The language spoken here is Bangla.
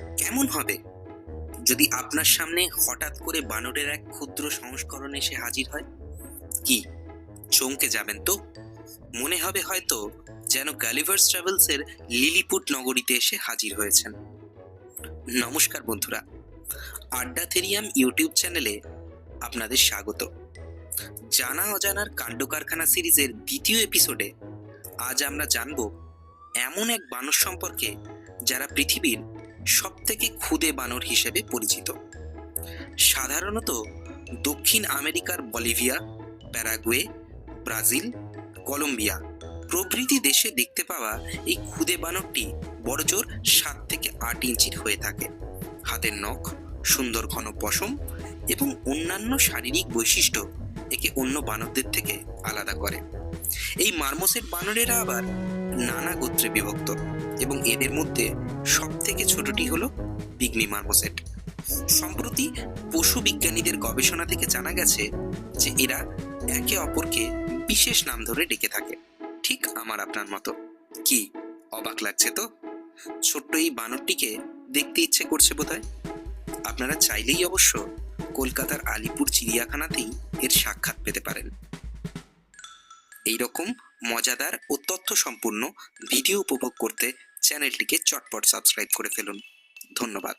কেমন হবে? যদি আপনার সামনে হঠাৎ করে বানরের এক ক্ষুদ্র সংস্করণ এসে হাজির হয়, কি চমকে যাবেন তো? মনে হবে হয়তো যেন গ্যালিভার্স ট্রাভেলসের লিলিপুট নগরীতে এসে হাজির হয়েছেন। নমস্কার বন্ধুরা, আড্ডা থেরিয়াম ইউটিউব চ্যানেলে আপনাদের স্বাগত। জানা অজানার কাণ্ড কারখানা সিরিজের দ্বিতীয় এপিসোডে আজ আমরা জানব এমন এক বানর সম্পর্কে যারা পৃথিবীর সবথেকে ক্ষুদে বানর হিসেবে পরিচিত। সাধারণত দক্ষিণ আমেরিকার বলিভিয়া, প্যারাগুয়ে, ব্রাজিল, কলম্বিয়া প্রভৃতি দেশে দেখতে পাওয়া এই ক্ষুদে বানরটি বড়জোর সাত থেকে আট ইঞ্চির হয়ে থাকে। হাতের নখ, সুন্দর ঘন পশম এবং অন্যান্য শারীরিক বৈশিষ্ট্য একে অন্য বানরদের থেকে আলাদা করে। এই মার্মোসেট বানরেরা আবার নানা গোত্রে বিভক্ত এবং এদের মধ্যে সব থেকে ছোটটি হলো পিগমি মার্মোসেট। সম্প্রতি পশু বিজ্ঞানীদের গবেষণা থেকে জানা গেছে যে এরা একে অপরকে বিশেষ নাম ধরে ডেকে থাকে। ঠিক আমার আপনার মতো। কি, অবাক লাগছে তো? ছোট্ট এই বানরটিকে দেখতে ইচ্ছে করছে বোধহয়? আপনারা চাইলেই অবশ্য কলকাতার আলিপুর চিড়িয়াখানাতেই এর সাক্ষাৎ পেতে পারেন। এই রকম মজাদার ও তথ্য সম্পূর্ণ ভিডিও উপভোগ করতে চ্যানেলটিকে চটপট সাবস্ক্রাইব করে ফেলুন। ধন্যবাদ।